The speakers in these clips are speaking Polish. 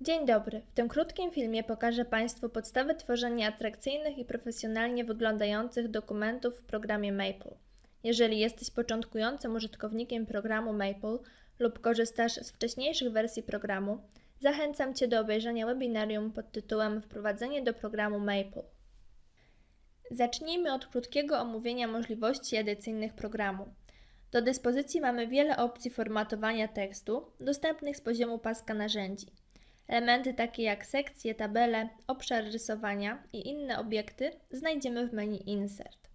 Dzień dobry. W tym krótkim filmie pokażę Państwu podstawy tworzenia atrakcyjnych i profesjonalnie wyglądających dokumentów w programie Maple. Jeżeli jesteś początkującym użytkownikiem programu Maple lub korzystasz z wcześniejszych wersji programu, zachęcam Cię do obejrzenia webinarium pod tytułem Wprowadzenie do programu Maple. Zacznijmy od krótkiego omówienia możliwości edycyjnych programu. Do dyspozycji mamy wiele opcji formatowania tekstu dostępnych z poziomu paska narzędzi. Elementy takie jak sekcje, tabele, obszar rysowania i inne obiekty znajdziemy w menu Insert.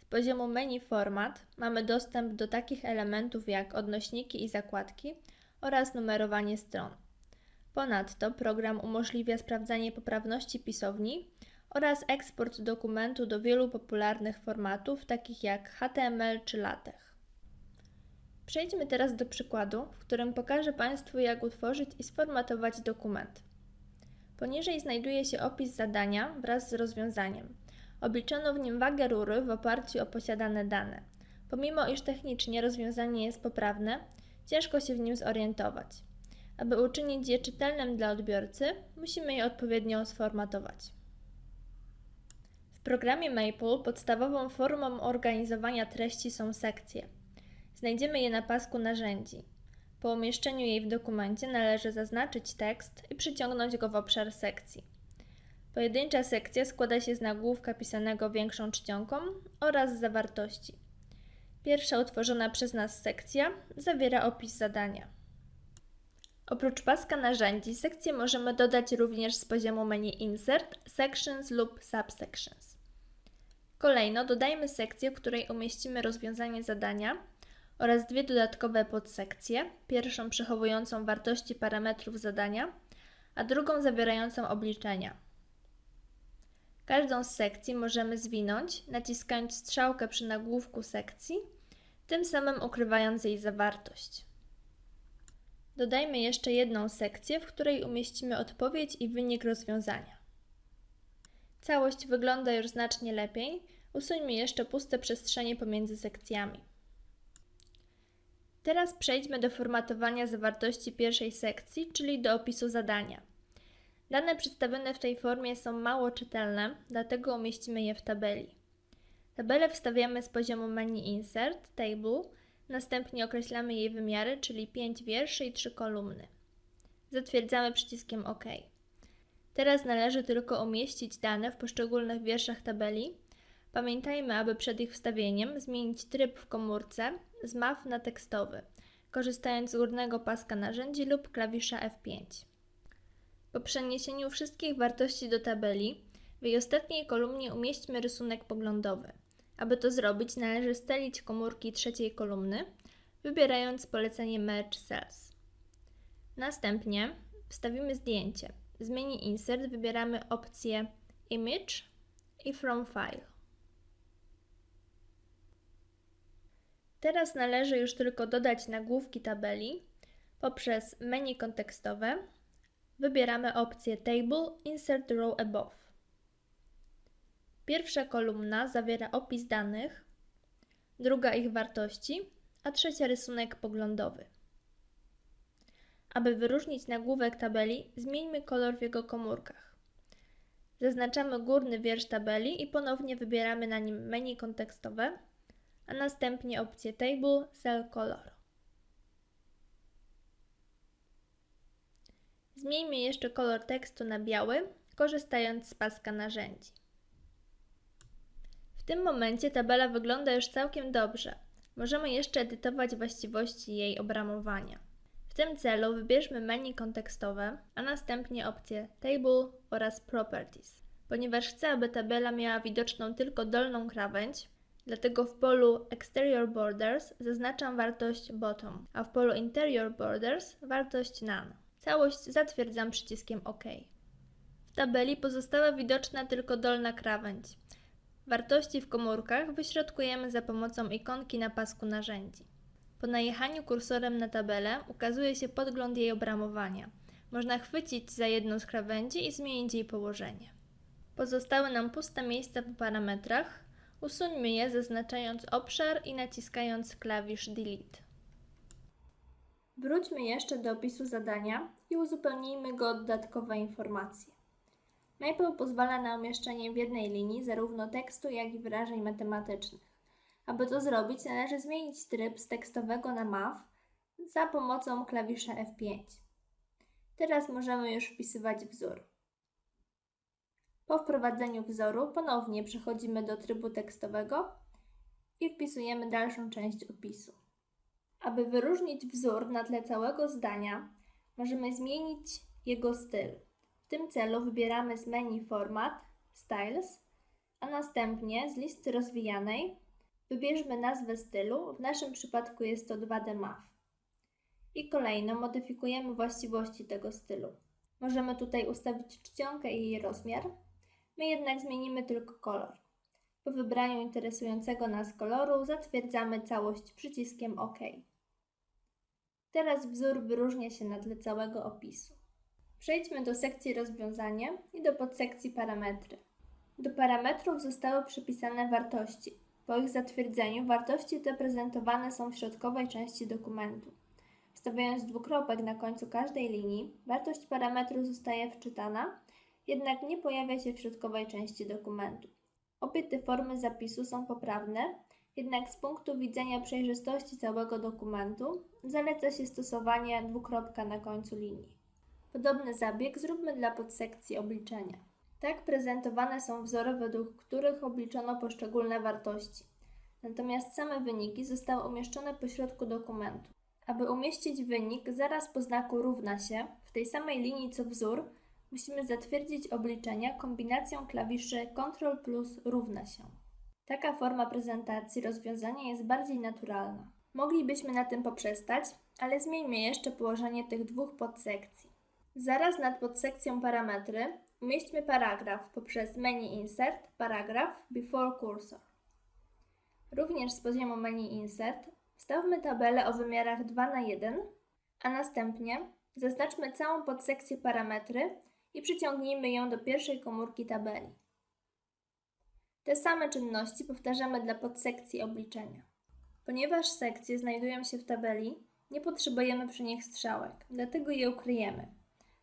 Z poziomu menu Format mamy dostęp do takich elementów jak odnośniki i zakładki oraz numerowanie stron. Ponadto program umożliwia sprawdzanie poprawności pisowni oraz eksport dokumentu do wielu popularnych formatów takich jak HTML czy LaTeX. Przejdźmy teraz do przykładu, w którym pokażę Państwu, jak utworzyć i sformatować dokument. Poniżej znajduje się opis zadania wraz z rozwiązaniem. Obliczono w nim wagę rury w oparciu o posiadane dane. Pomimo iż technicznie rozwiązanie jest poprawne, ciężko się w nim zorientować. Aby uczynić je czytelnym dla odbiorcy, musimy je odpowiednio sformatować. W programie Maple podstawową formą organizowania treści są sekcje. Znajdziemy je na pasku narzędzi. Po umieszczeniu jej w dokumencie należy zaznaczyć tekst i przyciągnąć go w obszar sekcji. Pojedyncza sekcja składa się z nagłówka pisanego większą czcionką oraz zawartości. Pierwsza utworzona przez nas sekcja zawiera opis zadania. Oprócz paska narzędzi, sekcję możemy dodać również z poziomu menu Insert, Sections lub Subsections. Kolejno dodajmy sekcję, w której umieścimy rozwiązanie zadania oraz dwie dodatkowe podsekcje, pierwszą przechowującą wartości parametrów zadania, a drugą zawierającą obliczenia. Każdą z sekcji możemy zwinąć, naciskając strzałkę przy nagłówku sekcji, tym samym ukrywając jej zawartość. Dodajmy jeszcze jedną sekcję, w której umieścimy odpowiedź i wynik rozwiązania. Całość wygląda już znacznie lepiej. Usuńmy jeszcze puste przestrzenie pomiędzy sekcjami. Teraz przejdźmy do formatowania zawartości pierwszej sekcji, czyli do opisu zadania. Dane przedstawione w tej formie są mało czytelne, dlatego umieścimy je w tabeli. Tabelę wstawiamy z poziomu menu Insert, Table, następnie określamy jej wymiary, czyli 5 wierszy i 3 kolumny. Zatwierdzamy przyciskiem OK. Teraz należy tylko umieścić dane w poszczególnych wierszach tabeli. Pamiętajmy, aby przed ich wstawieniem zmienić tryb w komórce z MAW na tekstowy, korzystając z górnego paska narzędzi lub klawisza F5. Po przeniesieniu wszystkich wartości do tabeli, w jej ostatniej kolumnie umieśćmy rysunek poglądowy. Aby to zrobić, należy stelić komórki trzeciej kolumny, wybierając polecenie Merge Cells. Następnie wstawimy zdjęcie. Z menu Insert wybieramy opcję Image i From File. Teraz należy już tylko dodać nagłówki tabeli. Poprzez menu kontekstowe wybieramy opcję Table Insert Row Above. Pierwsza kolumna zawiera opis danych, druga ich wartości, a trzecia rysunek poglądowy. Aby wyróżnić nagłówek tabeli, zmieńmy kolor w jego komórkach. Zaznaczamy górny wiersz tabeli i ponownie wybieramy na nim menu kontekstowe a następnie opcję Table Cell Color. Zmieńmy jeszcze kolor tekstu na biały, korzystając z paska narzędzi. W tym momencie tabela wygląda już całkiem dobrze. Możemy jeszcze edytować właściwości jej obramowania. W tym celu wybierzmy menu kontekstowe, a następnie opcje Table oraz Properties. Ponieważ chcę, aby tabela miała widoczną tylko dolną krawędź, Dlatego w polu Exterior Borders zaznaczam wartość Bottom, a w polu Interior Borders wartość None. Całość zatwierdzam przyciskiem OK. W tabeli pozostała widoczna tylko dolna krawędź. Wartości w komórkach wyśrodkujemy za pomocą ikonki na pasku narzędzi. Po najechaniu kursorem na tabelę ukazuje się podgląd jej obramowania. Można chwycić za jedną z krawędzi i zmienić jej położenie. Pozostały nam puste miejsca po parametrach, Usuńmy je zaznaczając obszar i naciskając klawisz Delete. Wróćmy jeszcze do opisu zadania i uzupełnijmy go o dodatkowe informacje. Maple pozwala na umieszczenie w jednej linii zarówno tekstu, jak i wyrażeń matematycznych. Aby to zrobić, należy zmienić tryb z tekstowego na MAW za pomocą klawisza F5. Teraz możemy już wpisywać wzór. Po wprowadzeniu wzoru ponownie przechodzimy do trybu tekstowego i wpisujemy dalszą część opisu. Aby wyróżnić wzór na tle całego zdania, możemy zmienić jego styl. W tym celu wybieramy z menu Format, Styles, a następnie z listy rozwijanej wybierzmy nazwę stylu, w naszym przypadku jest to 2D Math. I kolejno modyfikujemy właściwości tego stylu. Możemy tutaj ustawić czcionkę i jej rozmiar, my jednak zmienimy tylko kolor. Po wybraniu interesującego nas koloru zatwierdzamy całość przyciskiem OK. Teraz wzór wyróżnia się na tle całego opisu. Przejdźmy do sekcji rozwiązanie i do podsekcji parametry. Do parametrów zostały przypisane wartości. Po ich zatwierdzeniu wartości te prezentowane są w środkowej części dokumentu. Wstawiając dwukropek na końcu każdej linii, wartość parametru zostaje wczytana, jednak nie pojawia się w środkowej części dokumentu. Obie te formy zapisu są poprawne, jednak z punktu widzenia przejrzystości całego dokumentu zaleca się stosowanie dwukropka na końcu linii. Podobny zabieg zróbmy dla podsekcji obliczenia. Tak prezentowane są wzory, według których obliczono poszczególne wartości. Natomiast same wyniki zostały umieszczone po środku dokumentu. Aby umieścić wynik zaraz po znaku równa się, w tej samej linii co wzór, musimy zatwierdzić obliczenia kombinacją klawiszy Ctrl plus równa się. Taka forma prezentacji rozwiązania jest bardziej naturalna. Moglibyśmy na tym poprzestać, ale zmieńmy jeszcze położenie tych dwóch podsekcji. Zaraz nad podsekcją parametry umieśćmy paragraf poprzez menu Insert, paragraf Before Cursor. Również z poziomu menu Insert wstawmy tabelę o wymiarach 2 na 1, a następnie zaznaczmy całą podsekcję parametry i przyciągnijmy ją do pierwszej komórki tabeli. Te same czynności powtarzamy dla podsekcji obliczenia. Ponieważ sekcje znajdują się w tabeli, nie potrzebujemy przy nich strzałek, dlatego je ukryjemy.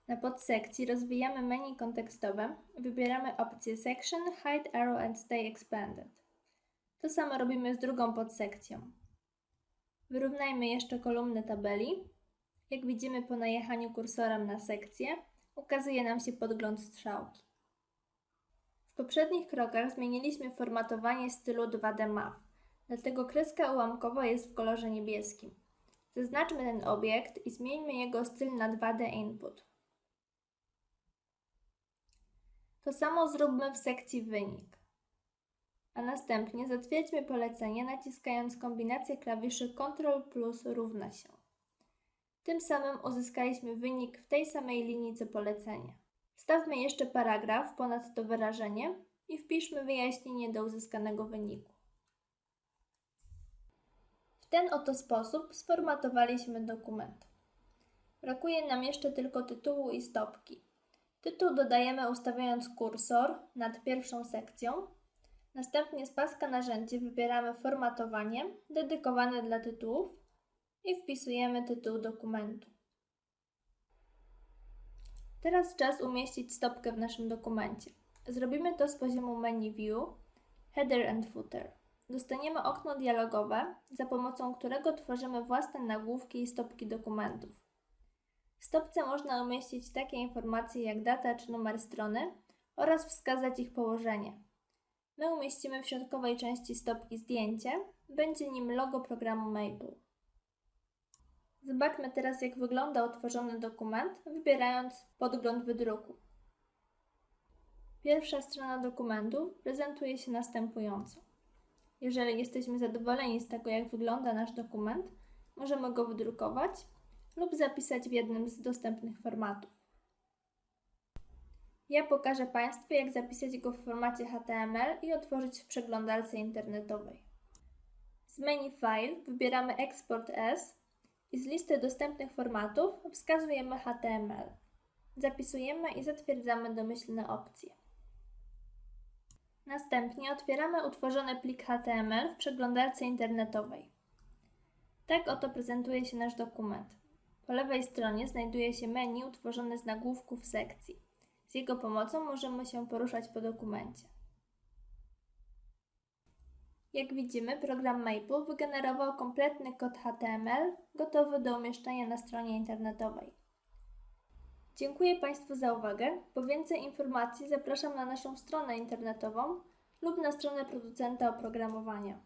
Na podsekcji rozwijamy menu kontekstowe i wybieramy opcję Section, Hide Arrow and Stay Expanded. To samo robimy z drugą podsekcją. Wyrównajmy jeszcze kolumny tabeli. Jak widzimy po najechaniu kursorem na sekcję, ukazuje nam się podgląd strzałki. W poprzednich krokach zmieniliśmy formatowanie stylu 2D Math, dlatego kreska ułamkowa jest w kolorze niebieskim. Zaznaczmy ten obiekt i zmieńmy jego styl na 2D Input. To samo zróbmy w sekcji Wynik. A następnie zatwierdźmy polecenie naciskając kombinację klawiszy Ctrl plus równa się. Tym samym uzyskaliśmy wynik w tej samej linii co polecenie. Wstawmy jeszcze paragraf ponad to wyrażenie i wpiszmy wyjaśnienie do uzyskanego wyniku. W ten oto sposób sformatowaliśmy dokument. Brakuje nam jeszcze tylko tytułu i stopki. Tytuł dodajemy ustawiając kursor nad pierwszą sekcją. Następnie z paska narzędzi wybieramy formatowanie dedykowane dla tytułów i wpisujemy tytuł dokumentu. Teraz czas umieścić stopkę w naszym dokumencie. Zrobimy to z poziomu menu View, Header and Footer. Dostaniemy okno dialogowe, za pomocą którego tworzymy własne nagłówki i stopki dokumentów. W stopce można umieścić takie informacje jak data czy numer strony oraz wskazać ich położenie. My umieścimy w środkowej części stopki zdjęcie, będzie nim logo programu Maple. Zobaczmy teraz, jak wygląda otworzony dokument, wybierając podgląd wydruku. Pierwsza strona dokumentu prezentuje się następująco. Jeżeli jesteśmy zadowoleni z tego, jak wygląda nasz dokument, możemy go wydrukować lub zapisać w jednym z dostępnych formatów. Ja pokażę Państwu, jak zapisać go w formacie HTML i otworzyć w przeglądarce internetowej. Z menu File wybieramy Export as i z listy dostępnych formatów wskazujemy HTML. Zapisujemy i zatwierdzamy domyślne opcje. Następnie otwieramy utworzony plik HTML w przeglądarce internetowej. Tak oto prezentuje się nasz dokument. Po lewej stronie znajduje się menu utworzone z nagłówków sekcji. Z jego pomocą możemy się poruszać po dokumencie. Jak widzimy, program Maple wygenerował kompletny kod HTML gotowy do umieszczenia na stronie internetowej. Dziękuję Państwu za uwagę. Po więcej informacji zapraszam na naszą stronę internetową lub na stronę producenta oprogramowania.